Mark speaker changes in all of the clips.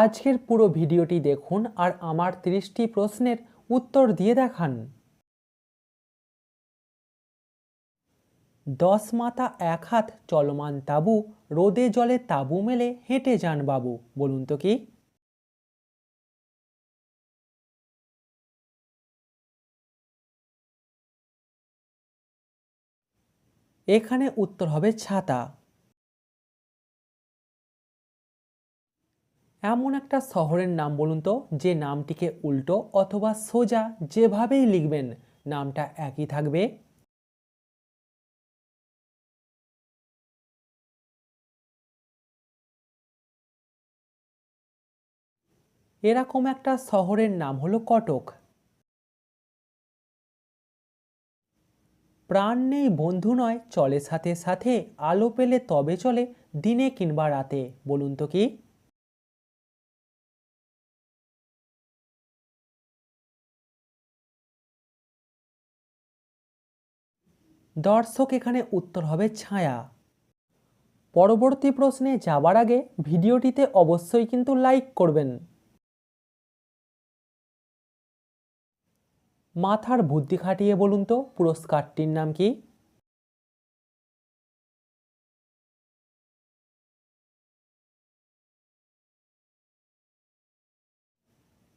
Speaker 1: আজকের পুরো ভিডিওটি দেখুন আর আমার তিরিশটি প্রশ্নের উত্তর দিয়ে দেখান। দশ মাথা এক হাত চলমান তাবু, রোদে জলে তাবু মেলে হেঁটে যান বাবু, বলুন তো কি? এখানে উত্তর হবে ছাতা। এমন একটা শহরের নাম বলুন তো, যে নামটিকে উল্টো অথবা সোজা যেভাবেই লিখবেন, নামটা একই থাকবে। এরকম একটা শহরের নাম হলো কটক। প্রাণ নেই, বন্ধু নয়, চলে সাথে সাথে, আলো পেলে তবে চলে, দিনে কিংবা রাতে, বলুন তো কি? দর্শক এখানে উত্তর হবে ছায়া। পরবর্তী প্রশ্নে যাবার আগে ভিডিওটিতে অবশ্যই কিন্তু লাইক করবেন। মাথার বুদ্ধি খাটিয়ে বলুন তো, পুরস্কারটির নাম কি?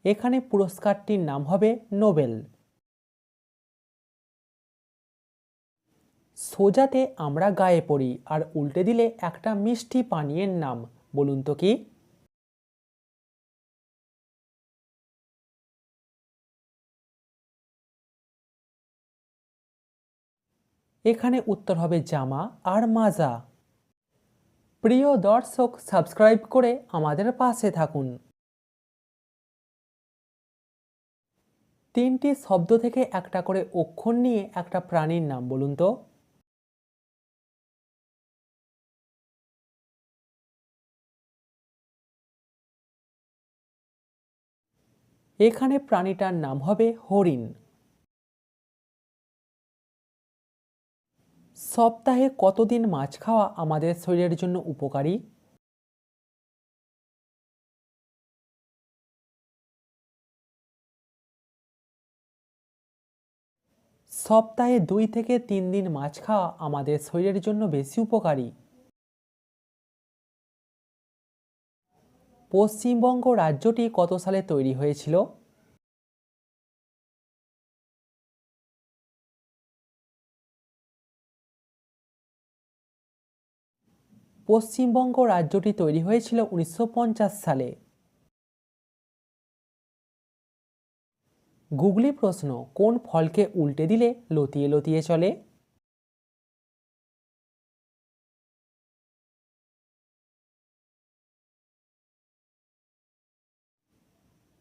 Speaker 1: এখানে পুরস্কারটির নাম হবে নোবেল। সোজাতে আমরা গায়ে পড়ি আর উল্টে দিলে একটা মিষ্টি পানীয়ের নাম, বলুন তো কি? এখানে উত্তর হবে জামা আর মাজা। প্রিয় দর্শক, সাবস্ক্রাইব করে আমাদের পাশে থাকুন। তিনটি শব্দ থেকে একটা করে অক্ষর নিয়ে একটা প্রাণীর নাম, বলুন তো। এখানে প্রাণীটার নাম হবে হরিণ। সপ্তাহে কতদিন মাছ খাওয়া আমাদের শরীরের জন্য উপকারী? সপ্তাহে দুই থেকে তিন দিন মাছ খাওয়া আমাদের শরীরের জন্য বেশি উপকারী। পশ্চিমবঙ্গ রাজ্যটি কত সালে তৈরি হয়েছিল? পশ্চিমবঙ্গ রাজ্যটি তৈরি হয়েছিল উনিশশো পঞ্চাশ সালে। গুগলি প্রশ্ন, কোন ফলকে উল্টে দিলে লতিয়ে লতিয়ে চলে?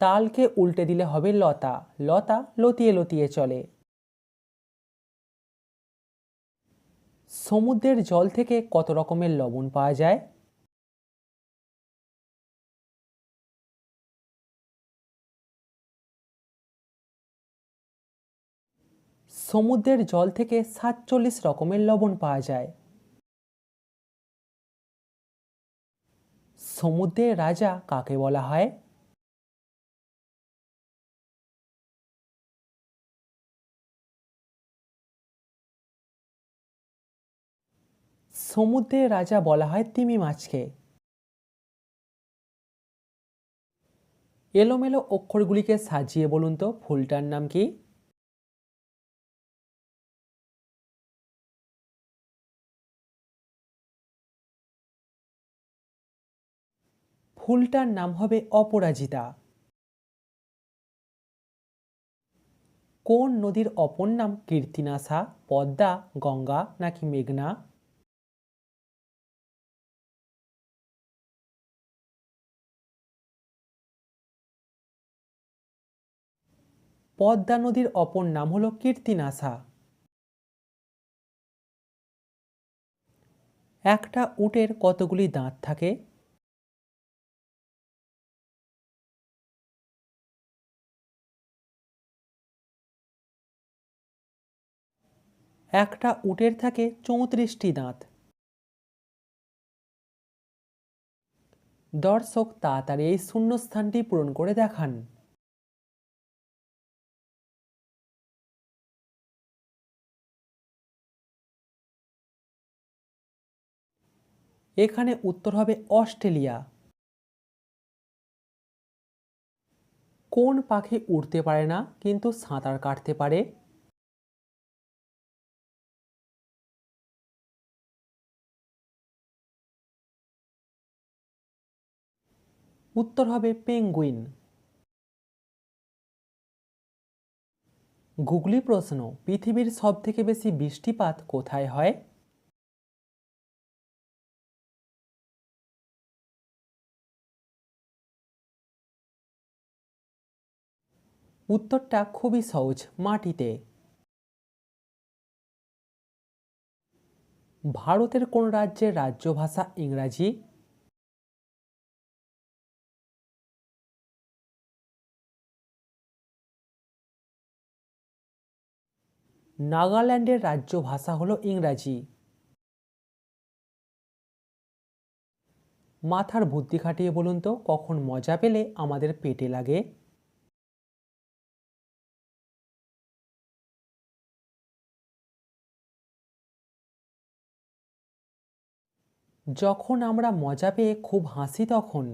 Speaker 1: তালকে উল্টে দিলে হবে লতা। লতা লতিয়ে লতিয়ে চলে। সমুদ্রের জল থেকে কত রকমের লবণ পাওয়া যায়? সমুদ্রের জল থেকে সাতচল্লিশ রকমের লবণ পাওয়া যায়। সমুদ্রের রাজা কাকে বলা হয়? সমুদ্রের রাজা বলা হয় তিমি মাছকে। এলোমেলো অক্ষরগুলিকে সাজিয়ে বলুন তো, ফুলটার নাম কি? ফুলটার নাম হবে অপরাজিতা। কোন নদীর অপর নাম কীর্তিনাশা, পদ্মা, গঙ্গা নাকি মেঘনা? পদ্মা নদীর অপর নাম হলো কীর্তিনাশা একটা উটের কতগুলি দাঁত থাকে? একটা উটের থাকে চৌত্রিশটি দাঁত। দর্শক তাড়াতাড়ি এই শূন্যস্থানটি পূরণ করে দেখান। এখানে উত্তর হবে অস্ট্রেলিয়া। কোন পাখি উড়তে পারে না, কিন্তু সাঁতার কাটতে পারে? উত্তর হবে পেঙ্গুইন। গুগলি প্রশ্ন, পৃথিবীর সবথেকে বেশি বৃষ্টিপাত কোথায় হয়? উত্তরটা খুবই সহজ, মাটিতে। ভারতের কোন রাজ্যের রাজ্য ভাষা ইংরাজি? নাগাল্যান্ডের রাজ্য ভাষা হলো ইংরাজি। মাথার বুদ্ধি খাটিয়ে বলুন তো, কখন মজা পেলে আমাদের পেটে লাগে? যখন আমরা মজা পেয়ে খুব হাসি তখন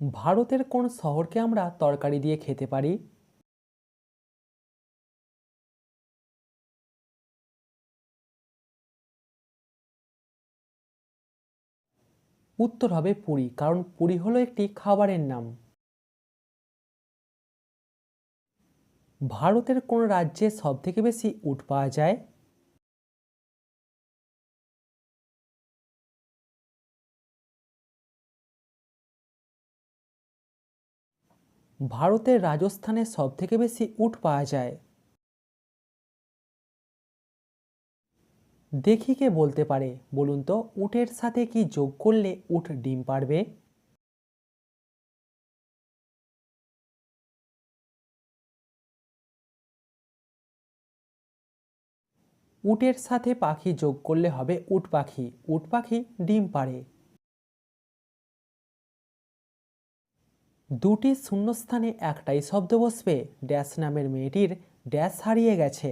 Speaker 1: ভারতের কোন শহরকে আমরা তরকারি দিয়ে খেতে পারি? উত্তর হবে পুরী, কারণ পুরী হলো একটি খাবারের নাম। ভারতের কোন রাজ্যে সবথেকে বেশি উট পাওয়া যায়? ভারতের রাজস্থানে সবথেকে বেশি উট পাওয়া যায়। দেখি কে বলতে পারে। বলুন তো, উটের সাথে কি যোগ করলে উট ডিম পারবে? উটের সাথে পাখি যোগ করলে হবে উট পাখি। উট পাখি ডিম পারে। দুটি শূন্যস্থানে একটাই শব্দ বসবে। ড্যাশ নামের মেয়েটির ড্যাশ হারিয়ে গেছে।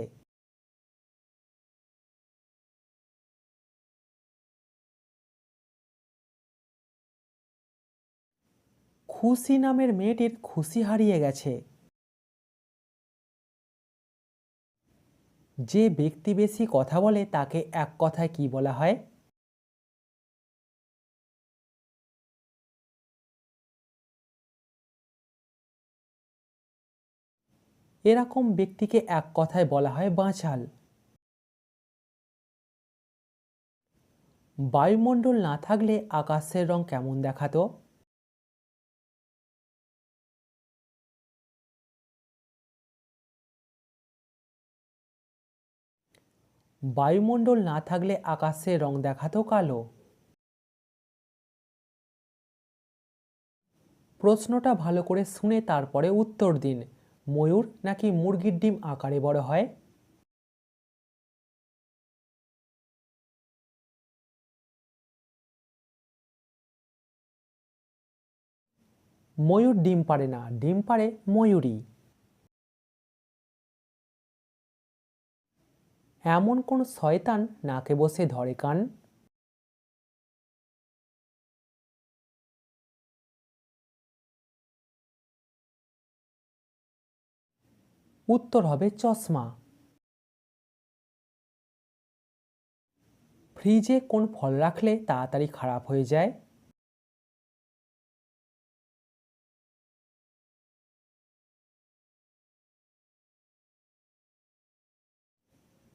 Speaker 1: খুশি নামের মেয়েটির খুশি হারিয়ে গেছে। যে ব্যক্তি বেশি কথা বলে তাকে এক কথায় কি বলা হয়? এরকম ব্যক্তিকে এক কথায় বলা হয় বাঁচাল। বায়ুমণ্ডল না থাকলে আকাশের রং কেমন দেখাতো? বায়ুমণ্ডল না থাকলে আকাশের রং দেখাতো কালো? প্রশ্নটা ভালো করে শুনে তারপরে উত্তর দিন। ময়ূর নাকি মুরগির ডিম আকারে বড় হয়? ময়ূর ডিম পারে না, ডিম পারে ময়ূরী এমন কোন শয়তান নাকে বসে ধরে কান? উত্তর হবে চশমা। ফ্রিজে কোন ফল রাখলে তাড়াতাড়ি খারাপ হয়ে যায়?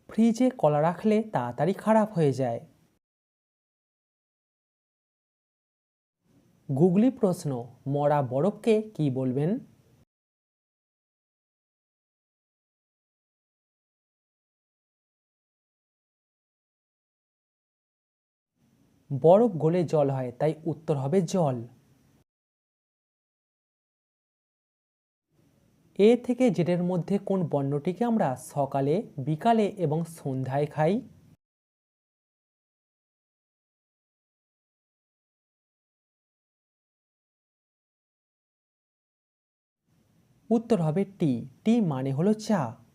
Speaker 1: ফ্রিজে কলা রাখলে তাড়াতাড়ি খারাপ হয়ে যায়। গুগলি প্রশ্ন, মরা বরফকে কি বলবেন? বরফ গলে জল হয়, তাই উত্তর হবে জল। এ থেকে জেটের মধ্যে কোন বর্ণটিকে আমরা সকালে, বিকালে এবং সন্ধ্যায় খাই? উত্তর হবে টি। টি মানে হলো চা।